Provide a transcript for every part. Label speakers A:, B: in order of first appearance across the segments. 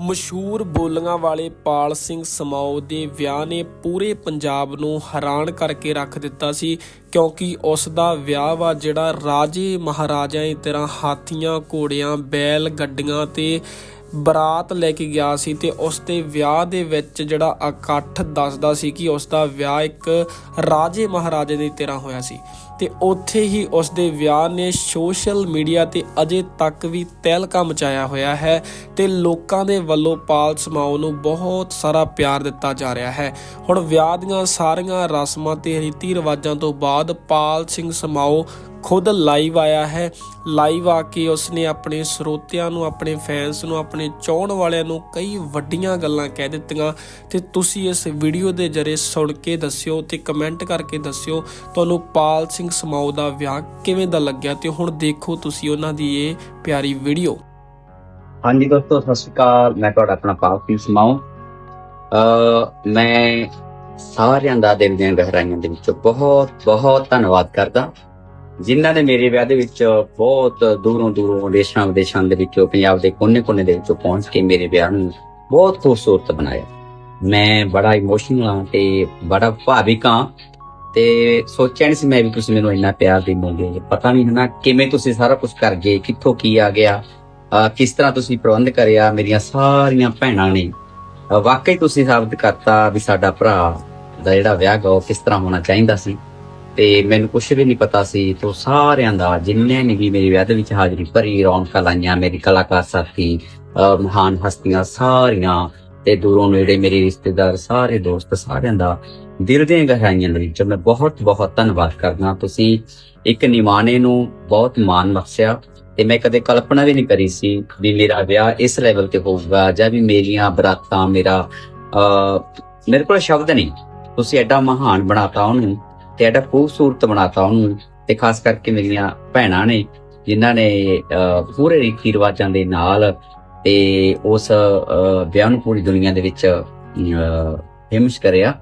A: ਮਸ਼ਹੂਰ ਬੋਲੀਆਂ ਵਾਲੇ ਪਾਲ ਸਿੰਘ ਸਮਾਓ ਦੇ ਵਿਆਹ ਨੇ ਪੂਰੇ ਪੰਜਾਬ ਨੂੰ ਹੈਰਾਨ ਕਰਕੇ ਰੱਖ ਦਿੱਤਾ ਸੀ, ਕਿਉਂਕਿ ਉਸ ਦਾ ਵਿਆਹ ਵਾ ਜਿਹੜਾ ਰਾਜੇ ਮਹਾਰਾਜਿਆਂ ਦੀ ਤਰ੍ਹਾਂ ਹਾਥੀਆਂ, ਘੋੜਿਆਂ, ਬੈਲ ਗੱਡੀਆਂ ਤੇ ਬਰਾਤ ਲੈ ਕੇ ਗਿਆ ਸੀ ਤੇ ਉਸ ਦੇ ਵਿਆਹ ਦੇ ਵਿੱਚ ਜਿਹੜਾ ਇਕੱਠ ਦੱਸਦਾ ਸੀ ਕਿ ਉਸ ਦਾ ਵਿਆਹ ਇੱਕ ਰਾਜੇ ਮਹਾਰਾਜੇ ਦੀ ਤਰ੍ਹਾਂ ਹੋਇਆ ਸੀ। ਤੇ ਉੱਥੇ ਹੀ ਉਸ ਦੇ ਵਿਆਹ ਨੇ ਸੋਸ਼ਲ ਮੀਡੀਆ ਤੇ ਅਜੇ ਤੱਕ ਵੀ ਤਹਿਲਕਾ ਮਚਾਇਆ ਹੋਇਆ ਹੈ ਤੇ ਲੋਕਾਂ ਦੇ ਵੱਲੋਂ ਪਾਲ ਸਮਾਓ ਨੂੰ ਬਹੁਤ ਸਾਰਾ ਪਿਆਰ ਦਿੱਤਾ ਜਾ ਰਿਹਾ ਹੈ। ਹੁਣ ਵਿਆਹ ਦੀਆਂ ਸਾਰੀਆਂ ਰਸਮਾਂ ਤੇ ਰੀਤੀ ਰਿਵਾਜਾਂ ਤੋਂ ਬਾਅਦ ਪਾਲ ਸਿੰਘ ਸਮਾਓ ਖੁਦ ਲਾਈਵ ਆਇਆ ਹੈ। ਲਾਈਵ ਆ ਕੇ ਉਸਨੇ ਆਪਣੇ ਸਰੋਤਿਆਂ ਨੂੰ, ਆਪਣੇ ਫੈਨਸ ਨੂੰ, ਆਪਣੇ ਚਾਹਣ ਵਾਲਿਆਂ ਨੂੰ ਕਈ ਵੱਡੀਆਂ ਗੱਲਾਂ ਕਹਿ ਦਿੱਤੀਆਂ। ਤੇ ਤੁਸੀਂ ਇਸ ਵੀਡੀਓ ਦੇ ਜਰੇ ਸੁਣ ਕੇ ਦੱਸਿਓ ਤੇ ਕਮੈਂਟ ਕਰਕੇ ਦੱਸਿਓ। ਤੁਹਾਨੂੰ ਪਾਲ ਸਿੰਘ ਸਮਾਓ ਦਾ ਵਿਆਹ ਕਿਵੇਂ ਦਾ ਲੱਗਿਆ ਤੇ ਹੁਣ ਦੇਖੋ ਤੁਸੀਂ ਉਹਨਾਂ ਦੀ ਇਹ ਪਿਆਰੀ ਵੀਡੀਓ
B: ਹਾਂਜੀ ਦੋਸਤੋ, ਸਤਿ ਸ਼੍ਰੀ ਅਕਾਲ। ਮੈਂ ਤੁਹਾਡਾ ਆਪਣਾ ਪਾਪੀ ਸਮਾਉ। ਅ ਮੈਂ ਸਾਰਿਆਂ ਦਾ ਦਿਲ ਦੀਆਂ ਗਹਿਰਾਈਆਂ ਦੇ ਵਿੱਚੋਂ ਬਹੁਤ ਬਹੁਤ ਧੰਨਵਾਦ ਕਰਦਾ। ਜਿਨ੍ਹਾਂ ਨੇ ਮੇਰੇ ਵਿਆਹ ਦੇ ਵਿੱਚ ਬਹੁਤ ਦੂਰੋਂ ਦੂਰੋਂ, ਦੇਸ਼ਾਂ ਵਿਦੇਸ਼ਾਂ ਦੇ ਵਿੱਚੋਂ, ਪੰਜਾਬ ਦੇ ਕੋਨੇ-ਕੋਨੇ ਦੇ ਵਿੱਚੋਂ ਪਹੁੰਚ ਕੇ ਮੇਰੇ ਵਿਆਹ ਨੂੰ ਬਹੁਤ ਖੂਬਸੂਰਤ ਬਣਾਇਆ। ਮੈਂ ਬੜਾ ਇਮੋਸ਼ਨਲ ਹਾਂ ਤੇ ਬੜਾ ਭਾਵਿਕ ਹਾਂ। ਤੇ ਸੋਚਿਆ ਨਹੀਂ ਸੀ ਮੈਂ ਵੀ ਤੁਸੀਂ ਮੈਨੂੰ ਇੰਨਾ ਪਿਆਰ ਦੇਵੋਗੇ ਪਤਾ ਨਹੀਂ ਹਨਾ ਕਿਵੇਂ ਤੁਸੀਂ ਸਾਰਾ ਕੁਝ ਕਰ ਗਏ, ਕਿੱਥੋਂ ਕੀ ਆ ਗਿਆ ਕਿਸ ਤਰ੍ਹਾਂ ਤੁਸੀਂ ਪ੍ਰਬੰਧ ਕਰਿਆ, ਮੇਰੀਆਂ ਸਾਰੀਆਂ ਭੈਣਾਂ ਨੇ। ਵਾਕਈ ਤੁਸੀਂ ਸਾਬਤ ਕਰਤਾ ਵੀ ਸਾਡਾ ਭਰਾ ਦਾ ਜਿਹੜਾ ਵਿਆਹ ਗਾ, ਉਹ ਕਿਸ ਤਰ੍ਹਾਂ ਹੋਣਾ ਚਾਹੀਦਾ ਸੀ। ਤੇ ਮੈਨੂੰ ਕੁਝ ਵੀ ਨਹੀਂ ਪਤਾ ਸੀ, ਤੋਂ ਸਾਰਿਆਂ ਦਾ ਜਿੰਨੇ ਨੇ ਵੀ ਮੇਰੇ ਵਿਆਹ ਦੇ ਵਿੱਚ ਹਾਜ਼ਰੀ ਭਰੀ, ਰੌਣਕਾਂ ਲਾਈਆਂ, ਮੇਰੀ ਕਲਾਕਾਰ ਸਾਥੀ ਮਹਾਨ ਹਸਤੀਆਂ, ਸਾਰੀਆਂ ਤੇ ਦੂਰੋਂ ਨੇੜੇ ਮੇਰੇ ਰਿਸ਼ਤੇਦਾਰ ਸਾਰੇ ਦੋਸਤ ਸਾਰਿਆਂ ਦਾ ਦਿਲ ਦੀਆਂ ਗਹਿਰਾਈਆਂ ਦੇ ਵਿੱਚ ਮੈਂ ਬਹੁਤ ਬਹੁਤ ਧੰਨਵਾਦ ਕਰਦਾ ਤੁਸੀਂ ਇੱਕ ਨਿਮਾਣੇ ਨੂੰ ਬਹੁਤ ਮਾਣ ਬਖਸ਼ਿਆ ਤੇ ਮੈਂ ਕਦੇ ਕਲਪਨਾ ਵੀ ਨਹੀਂ ਕਰੀ ਸੀ ਵੀ ਮੇਰਾ ਵਿਆਹ ਇਸ ਲੈਵਲ ਤੇ ਹੋਊਗਾ ਜਾਂ ਵੀ ਮੇਰੀਆਂ ਬਰਾਤਾਂ ਮੇਰਾ ਅ ਮੇਰੇ ਕੋਲ ਸ਼ਬਦ ਨਹੀਂ। ਤੁਸੀਂ ਐਡਾ ਮਹਾਨ ਬਣਾਤਾ ਉਹਨੂੰ ਤੇ ਐਡਾ ਖੂਬਸੂਰਤ ਬਣਾਤਾ ਉਹਨੂੰ ਤੇ ਖਾਸ ਕਰਕੇ ਮੇਰੀਆਂ ਭੈਣਾਂ ਨੇ ਜਿਨ੍ਹਾਂ ਨੇ ਅ, ਪੂਰੇ ਰੀਤੀ ਰਿਵਾਜਾਂ ਦੇ ਨਾਲ ਤੇ ਉਸ ਵਿਆਹ ਨੂੰ ਪੂਰੀ ਦੁਨੀਆ ਦੇ ਵਿੱਚ ਫੇਮਸ ਕਰਿਆ।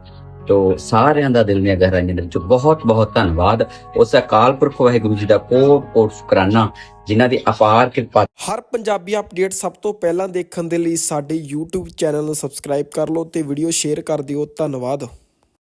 B: ਤੋ ਸਾਰਿਆਂ ਦਾ ਦਿਲ ਦੀਆਂ ਗਹਿਰਾਈਆਂ ਦੇ ਵਿੱਚ ਬਹੁਤ ਬਹੁਤ ਧੰਨਵਾਦ। ਉਸ ਅਕਾਲ ਪੁਰਖ ਵਾਹਿਗੁਰੂ ਜੀ ਦਾ ਕੋਟ ਕੋਟ ਸ਼ੁਕਰਾਨਾ, ਜਿਨ੍ਹਾਂ ਦੀ ਅਪਾਰ ਕਿਰਪਾ
A: ਹਰ ਪੰਜਾਬੀ ਅਪਡੇਟ ਸਭ ਤੋਂ ਪਹਿਲਾਂ ਦੇਖਣ ਦੇ ਲਈ ਸਾਡੇ YouTube ਚੈਨਲ ਨੂੰ ਸਬਸਕ੍ਰਾਈਬ ਕਰ ਲਓ ਤੇ ਵੀਡੀਓ ਸ਼ੇਅਰ ਕਰ ਦਿਓ। ਧੰਨਵਾਦ।